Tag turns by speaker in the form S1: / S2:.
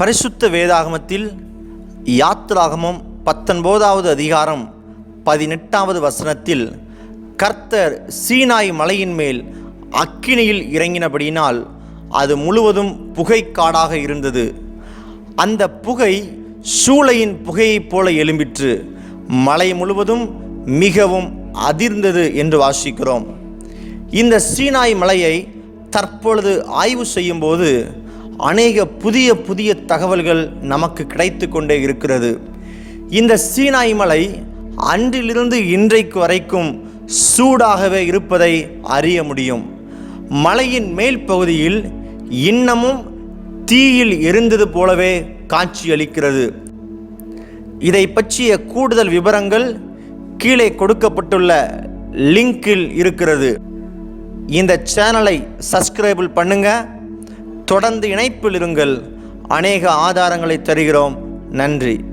S1: பரிசுத்த வேதாகமத்தில் யாத்ராகமம் பத்தொன்பதாவது அதிகாரம் பதினெட்டாவது வசனத்தில் கர்த்தர் சீனாய் மலையின் மேல் அக்கினியில் இறங்கினபடியினால் அது முழுவதும் புகைக்காடாக இருந்தது. அந்த புகை சூளையின் புகையைப் போல எழும்பிற்று. மலை முழுவதும் மிகவும் அதிர்ந்தது என்று வாசிக்கிறோம். இந்த சீனாய் மலையை தற்பொழுது ஆய்வு செய்யும்போது அநேக புதிய புதிய தகவல்கள் நமக்கு கிடைத்து கொண்டே இருக்கிறது. இந்த சீனாய் மலை அன்றிலிருந்து இன்றைக்கு வரைக்கும் சூடாகவே இருப்பதை அறிய முடியும். மலையின் மேல் பகுதியில் இன்னமும் தீயில் எரிந்தது போலவே காட்சியளிக்கிறது இதை பற்றிய கூடுதல் விவரங்கள் கீழே கொடுக்கப்பட்டுள்ள லிங்கில் இருக்கிறது. இந்த சேனலை சப்ஸ்கிரைபிள் பண்ணுங்கள் தொடர்ந்து இணைப்பில் இருங்கள். அநேக ஆதாரங்களை தருகிறோம். நன்றி.